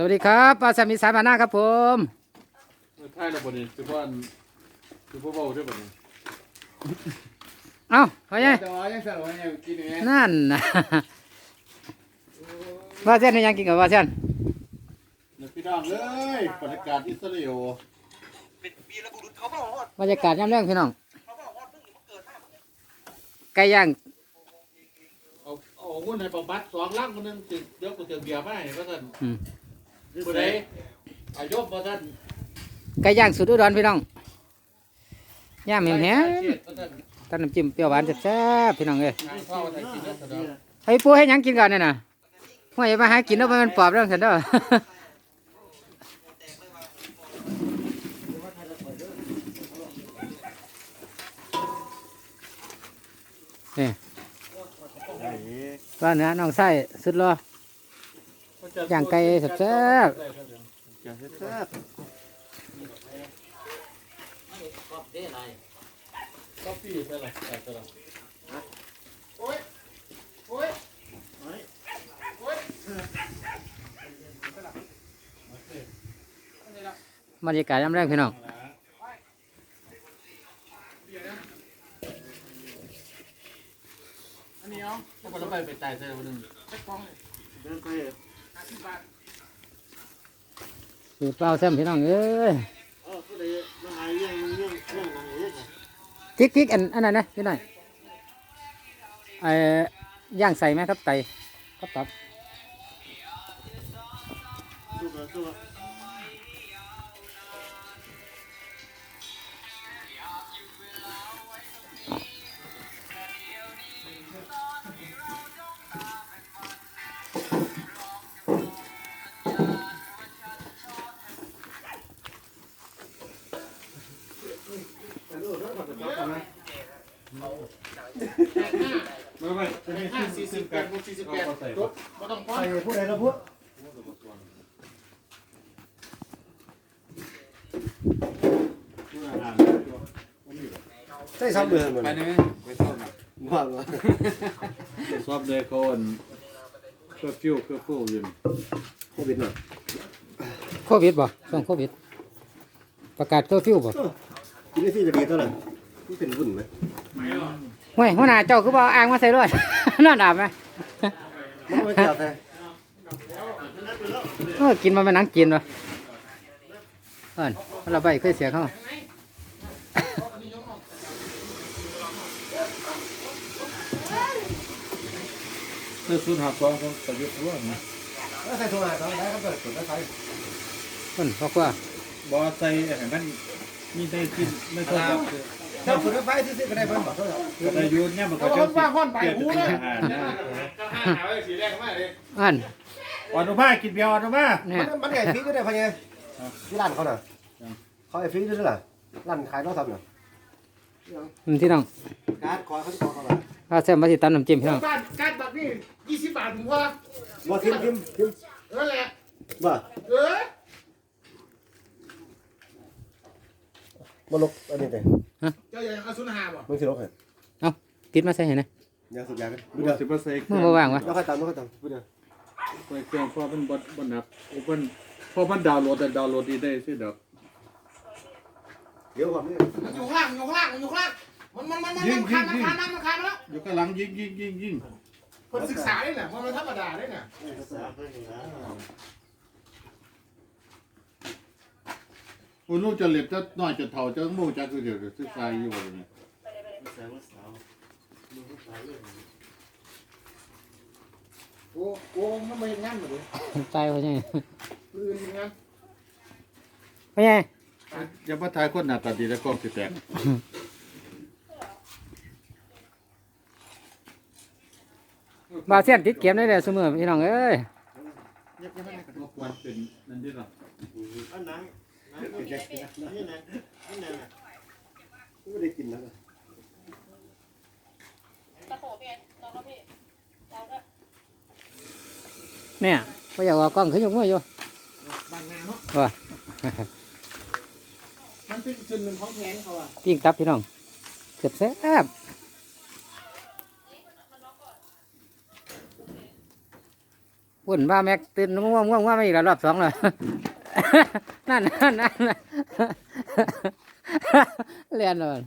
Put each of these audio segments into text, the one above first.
สวัสดีครับปลาสามีสายมาหน้าครับผมท้ายแล้วบ่นี่คือว่าคือบ่เว้าได้บ่นี่เอ้าพ่อใหญ่แต่ว่ายังสั่นว่ายังกินแหนั่นนะว่าเส้นนี่ยังกินกับว่าเส้นนี่พี่น้องเอ้ยบรรยากาศอิสราเอลเป็นวีรบุรุษเขาบอกว่าบรรยากาศย่ำแรงพี่น้องเขาบอกว่าเพิ่งมาเกิดหน้าไก่ย่างเอาเอาหุ้นให้ประบัดสองลังคนนึงสิเดี๋ยวกูจะเบียร์มาให้ว่าซั่นอืม ผู้ใดอายกบ่ท่านไก่ย่างสุดอุดรพี่น้องย่างแหมแหมเชียดว่าซั่นต้นน้ำจิ้มเปรี้ยวหวานแซ่บๆพี่น้องเอ้ยทางเข้าให้กินแล้วซะดอกให้ปูให้หยังกินก่อนเนี่ยนะห่วยมาหากินแล้วมันปอบเรื่องฉันเด้อนี่ว่าเนื้อน้องไส้สุดรอ ย่างไก่แซ่บย่างแซ่บกาแฟใช่ล่ะใช่ล่ะบรรยากาศย่ำแรงพี่น้อง อันนี้เอาเอาบ่ไปไปตายใส่บ่นึง สูตรเปล่าแซมพี่น้องเอ้ยพริกพริกอันอันนั้นนะพี่หน่อยไอ้ย่างใส่ไหมครับไตครับตับ ไม่ไม่ห้าสี่สิบแปดบวกสี่สิบแปดจบบ่ต้องพอใส่ผู้ใดแล้วพูดใส่ซ้ำเดือนเหมือนไปนี่ไปซ่อมนะว่าว่าซ่อมเลยเขาอันเคอร์ฟิวเคอร์ฟิวอยู่นี่โควิดน่ะโควิดบ่ช่วงโควิด ประกาศเคอร์ฟิวบ่กินได้สี่จะดีเท่าไหร่มันเป็นวุ่นไหมห่ วยหัวหน้าเจ้าคือบ่เอาอ่างมาใส่ด้วยนอนอาบไหมมันไม่เกี่ยวแต่เออกินมาเป็นหนังกินวะเอิ้นเราไปเคยเสียเขาเสื้อสูทหักสองของประยุทธ์ร่วมนะแล้วใส่ตัวไหนตอนไหนก็เปิดสุดแล้วใส่เพิ่นบอกว่าบอใส่ให้มันมีได้กินไม่ต้องถ้าสุ ดแล้วไฟซื้อๆก็ได้เพิ่มบอกเท่าไหร่แต่ยุทธ์เนี่ยมันก็จะว่าห้อนไปหูเลยอันอนุมากินเบียร์อนุมาเนี่ยมันไงฟรีก็ได้พะเนี่ยที่ร้านเขาน่ะเขาไอ้ฟรีด้วยล่ะร้านขายเราทำเน่ะมันที่น้องการขอเขาที่ขอเขาน่ะข้าวแซ่บมาสิตำน้ำจิ้มพี่น้องบ้านการบัตรนี่ยี่สิบบาทผมว่าบ่ทิมทิมทิมเออแหละบ่เออ บ่ลกอันนี้เลยเจ้าอย่างเอาสุนหาบ่มึงสิลกเหรอติดมาใส่ให้นะยาสุดยากันบุเดี๋ยวสิบเปอร์เซ็นต์มึงบ่ว่างวะแล้วค่อยตามแล้วค่อยตามเดี๋ยวไปเครื่องพอมันบดบดนับโอ้มันพอมันดาวน์โหลดแต่ดาวน์โหลดดีได้สิเด็กเดี๋ยวก่อนนี่อยู่ข้างล่างอยู่ข้างล่างอยู่ข้างล่างมันมันมันมันมันคานมันคานมันคานแล้วอยู่ข้างหลังยิงยิงยิงยิงคนศึกษาได้เนี่ยเพราะมันธรรมดาได้เนี่ย โอ้ลูกจะเล็บจะน้อยจะเท่าจะมู่จะคือเดี๋ยวศึกษาอยู่ว่าเนี่ยโอ้โอ้มันไม่งั้นเลยตายเขาใช่ลืมงั้นไม่ใช่อย่ามาทายคนหน้าตาดีแล้วก็สิแตกบาเซียนติดเกมได้เลยเสมอพี่น้องเอ้ยรบกวนเป็นนั่นดิ ล่ะไม่ได้กินนะตะโขบพี่น้องครับพี่เราก็เนี่ยก็อยากเอากล้องขึ้นอยกมืออยู่บางนาเนาะว่ามันเป็นส่วนหนึ่งของแผนเขาอะปิ้งตับพี่น้องเจ็บแซ่บรหุ่นว่าแม็กตื่นง่วงง่วงว่าไม่อีกแล้วรอบสองเลย นั่นนั่นนั่นเรียนเลย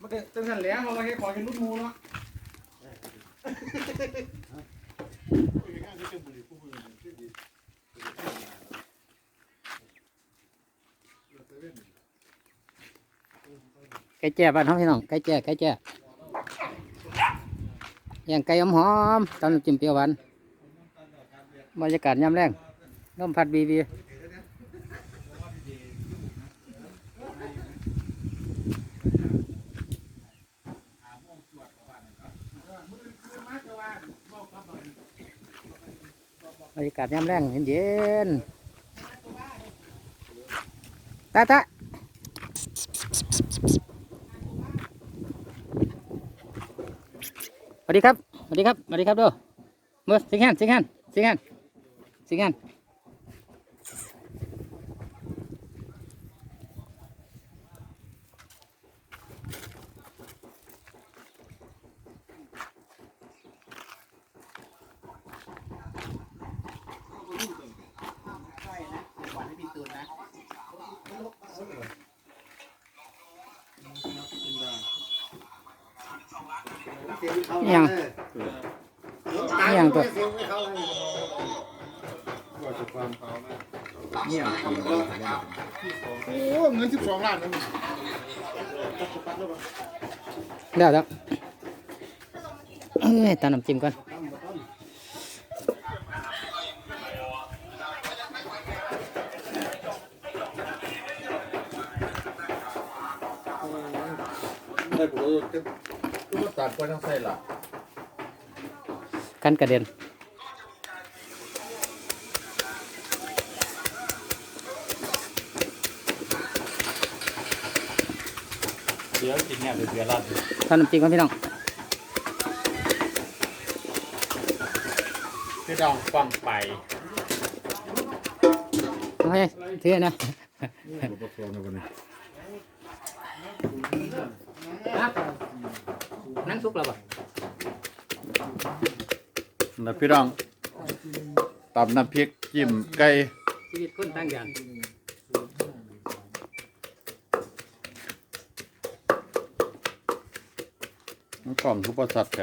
มันก็จังสันแหล้วเขามาให้ขอกินลูกหมูเนาะ ไก่แจ้บ้านห้องพี่น้องไก่แจ้ไก่แจ้ย่างไก่หอมๆตอนจิ้มเปรี้ยวหวานบรรยากาศยามแรงลมพัดบีบีบรรยากาศยามแรงเย็นๆตาตา วัสดีครับสวัสดีครับสวัสดีครับดูมือสิงแฮนสิงแฮนสิงแฮนสิงแฮนอิห ยังอิหยังตัวโอ้เงินสิบสองล้านนะเดี๋ยวเดี๋ยวเอ้ยตาน้ำจิ้มก่อนได้ผม รู้จะรู้ตัดไปทั้งไส้ละกันกระเด็นเดี๋ยวกินเนี่ยเป็นเบียร์รัดตาน้ำจิ้มก่อนพี่น้องพี่น้องฟังไปเอาให้เท่นะ ผมก็ฟ้องในวันนี้นั่งซุกแล้วป่ะนะพี่น้องตำน้ำพริกจิ้มไก่ชีวิตคนตั้งอย่างน้ำกล่องทุกประสัตว์แก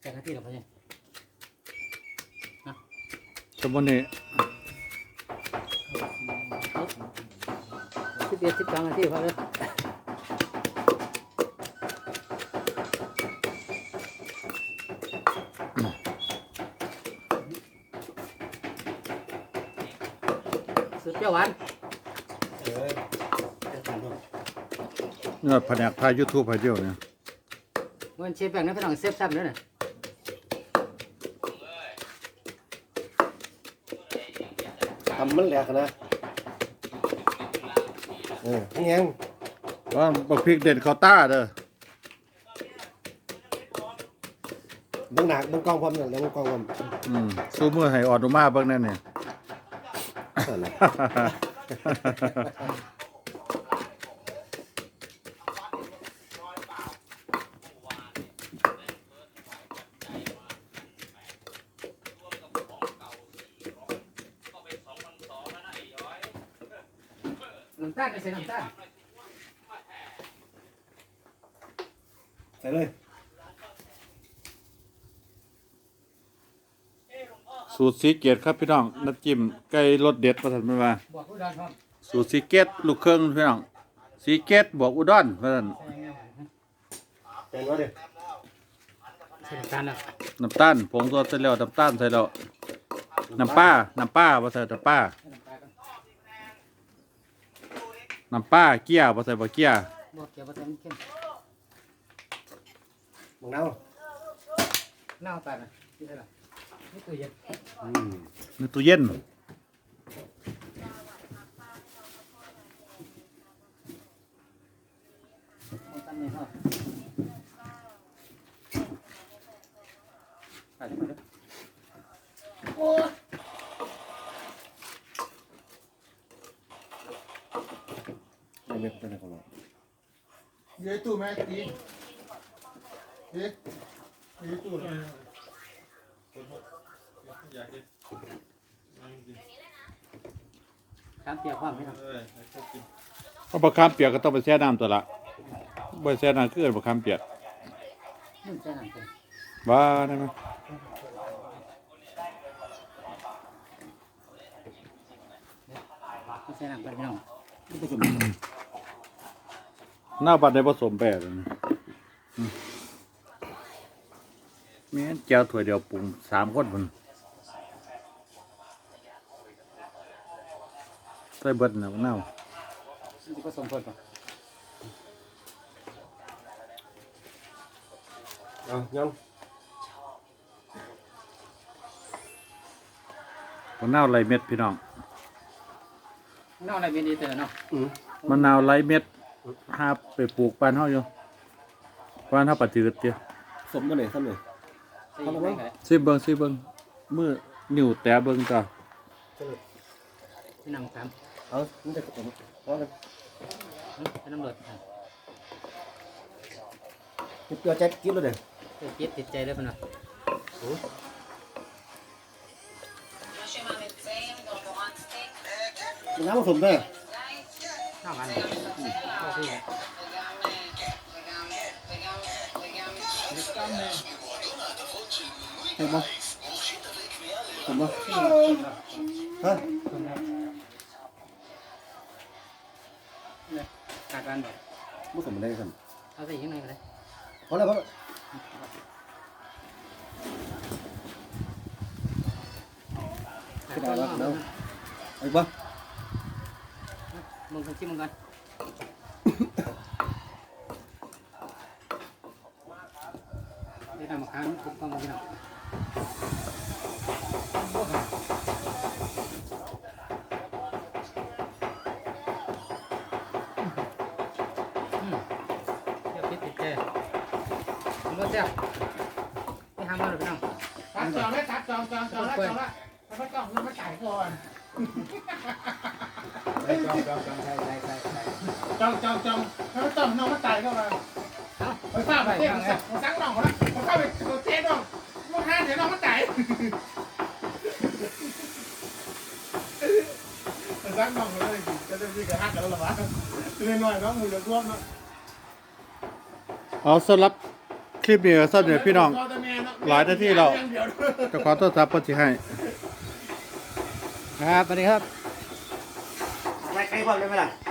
แค่นาทีหรอพ่อเนี่ยสมมติ นี่สิบเอ็ดสิบสองนาทีพอเลยสุดเปรี้ยวหวานเนี่ยแผนกถ่ายยูทูบให้เดียวเนี่ยเงินเชฟแบ่งค์นะพี่น้องเซฟซ้ำด้วยนะทำมันแหลกนะ เออนี่เองว่าบักพริกเด่นเขาต้าเด้อเบื้องหนักเบื้องกล้องพร้อมเนี่ยเบื้องกล้องพร้อมอืมสู้มือให้ออดออกมาเบิ่งนั่นนี่นั่นแหละ น้ำตาลไปใส่น้ำตาลใส่เลย สูตรสีเกตครับพี่น้องน้ำจิ้มไก่รสเด็ดประทันมันว่าบอกผู้ดอนพร้อมสูตรสีเกตลูกเครื่องพี่น้องสีเกตบวกอุดรประทันใส่เงี้ยแกงว่าดิใส่น้ำตาลแล้วน้ำตาลผงตัวใส่แล้วน้ำตาลใส่แล้วน้ำป้าน้ำป้าบ่ใส่น้ำป้าใส่น้ำตาลก่อน น้ำป้าเกี๊ยบ่ใส่บ่เกี๊ยบอกเกี่ยวกับเต็มเข้มมะนาวเน่าตาลนะที่เท่าไหร่นี่ตัวเย็น อืมในตู้เย็น เอาตาลไม่พอ ดมาเด้อ โอ้ย ไม่เม็ดเป็นของเรา เดี๋ยวตู้แม่ตีเฮ้ยเดี๋ยวตู้อยากกินตามเปียกความไหมครับเออให้เขากินเพราะบะขามเปียกก็ต้องไปแช่น้ำตัวละบ่แช่น้ำคือเอิ้นบะขามเปียกนุ่นใส่หนังเป็นว่าได้ไหมไม่ใส่หนังเป็นพี่น้อง หน้าบัดได้ผสมแปดเลยนะอืมมีอันแก้วถ้วยเดียวปรุงสามคนพุ่นใส่เบิดนะมะนาวมันจะผสมคนป่ะเอายังมะนาวไรเม็ดพี่น้องนอกอะไรเป็นดีเตอร์เนาะอืมมะนาวไรเม็ด หาไปปลูกปานเฮาอยู่ปานเฮาปฏิกเตียสมกันเลยท่านเลยใส่ยังไงก็ได้สิเบิ่งสิเบิ่งมือนิ้วแตะเบิ่งจ้ะพี่น้องสามเอานี่จะสมเอาเลยให้น้ำรดเกลือแจ็คกินเลยเด้อเพื่อจิตติดใจเลยพี่น้องน้ำผสมได้ ข้าวมันข้าวที่เห็นปะเห็นปะฮะขาดกันแบบผสมได้กันเอาใส่ยังไงก็ได้พอแล้วพอแล้วขาดกัน แล้วไอ้ปะมึงกันชิมมึงกันได้ทำมาค้างคุกต้ จ้อกพี่น้องจ้องจ้องจองแล้องจ่ายก่อนใช่ใช่ใช่ใช่ใช่จองจองจองแล้วก็จองน้องมาจ่ายเข้ามาไปฟ้าไปเต้นสังน้องเขาละผมเข้าไปเต้นน้องลูกค้าเดี๋ยวน้องมาจ่ายสังน้องเขาเลยจะได้มีกระหักกันแล้วหรอวะเรียนหน่อยน้องมือจะร่วมเนาะเอาสำหรับคลิปนี้ก็สั้นเนี่ยพี่น้อง หลายนาทีแล้วจะขอโทษครับเพิ่นสิให้ ครับสวัสดีครับ ความได้ไหมล่ะ